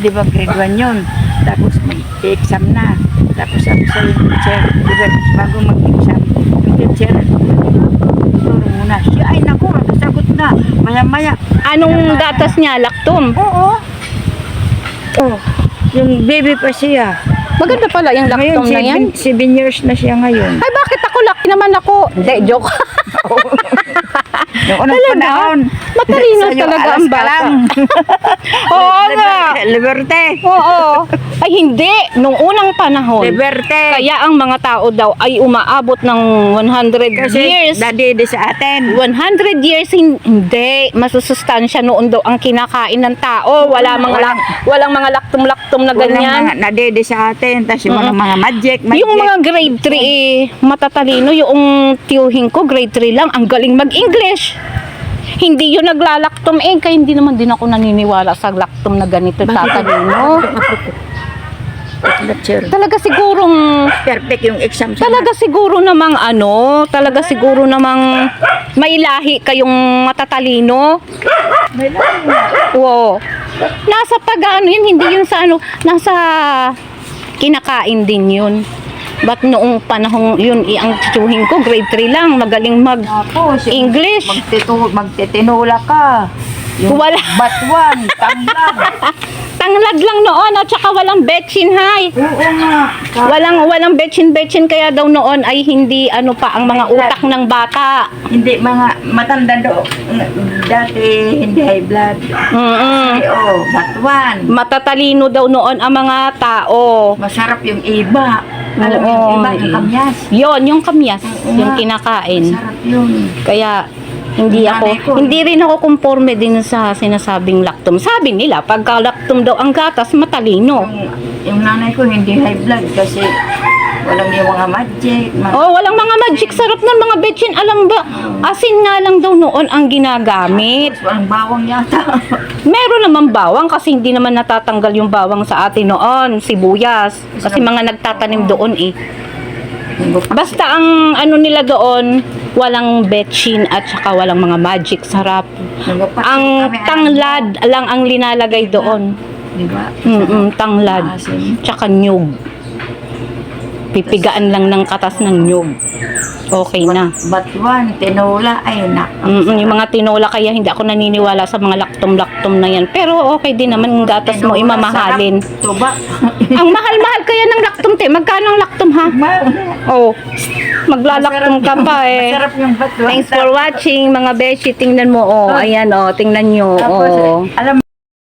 di ba grade 1 yun. Tapos mag-exam na. Tapos sabi sa yung teacher, di ba, bago mag-exam, yung teacher, turo muna. Siya, ay naku, sagot na. Maya-maya. Anong gatas niya? Lactum. Oo. Oh, yung baby pa siya. Maganda pala yung Ngayon, lactum na yan. 7 years na siya ngayon. Ay, bakit ako laki naman ako? Hindi, joke. Yung unang Talaga? panahon. Matalino talaga ang bata. Oo nga. Liberte. Oo. Ay, hindi. Nung unang panahon. Liberte. Kaya ang mga tao daw ay umaabot ng 100 Kasi years. dadede sa atin. 100 years hin- hindi masusustansya noon daw ang kinakain ng tao wala mga Walang- walang, walang mga laktum-laktum na Walang ganyan mga nadede sa atin. Tapos yung mga, Mm. mga magic, magic. yung mga grade 3 eh, matatalino yung tiyuhin ko grade 3 lang ang galing mag-English hindi yun naglalaktom eh kaya hindi naman din ako naniniwala sa laktom na ganito tatalino Lecture. talaga sigurong Perfect yung exam sa Talaga siguro namang ano, talaga siguro namang may lahi kayong matatalino. May lang. Wow. Nasa pag ano yun, hindi yun sa ano, nasa kinakain din yun. Ba't noong panahong yun, eh, ang tsuhin ko, grade 3 lang, magaling mag Ako, si- English. Magtitu magtitinula ka. Yung Wala. batuan, tanglad. Tanglad lang noon at saka walang betchin hay. Oo nga. Ka- Walang walang betchin betchin kaya daw noon ay hindi ano pa ang mga utak ng bata. Hindi mga matanda do. Dati hindi high blood. Mm-mm. Ay, oh, batuan. Matatalino daw noon ang mga tao. Masarap yung iba. Alam mo yung iba, yung kamyas. Yon, yung kamyas, Oo yung nga. kinakain. Masarap yun. Kaya hindi Yung ako nanay ko. hindi rin ako conforme din sa sinasabing lactum. Sabi nila, pagka lactum daw ang gatas, matalino. Yung, yung nanay ko hindi high blood kasi walang yung mga magic. Mga, Oh, walang mga magic sarap nun, mga betchin. Alam ba, asin nga lang daw noon ang ginagamit. Tapos walang bawang yata. Meron naman bawang kasi hindi naman natatanggal yung bawang sa atin noon, sibuyas. Kasi mga nagtatanim doon eh. Basta ang ano nila doon, walang betchin at saka walang mga magic sarap. Ang tanglad lang ang linalagay doon. Di ba? Mm tanglad. Tsaka nyug. Pipigaan lang ng katas ng nyug. Okay na. Batuan, tinula, ay nak. Mm yung mga tinola kaya hindi ako naniniwala sa mga laktom-laktom na yan. Pero okay din naman yung gatas mo Tinola, imamahalin. Tuba. ang mahal-mahal kaya ng laktom te. Magkano ang laktom ha? Oh, maglalaktom ka pa eh. Masarap yung batuan. Thanks for watching mga beshi. Tingnan mo oh. Ayan oh, tingnan nyo Tapos, oh. alam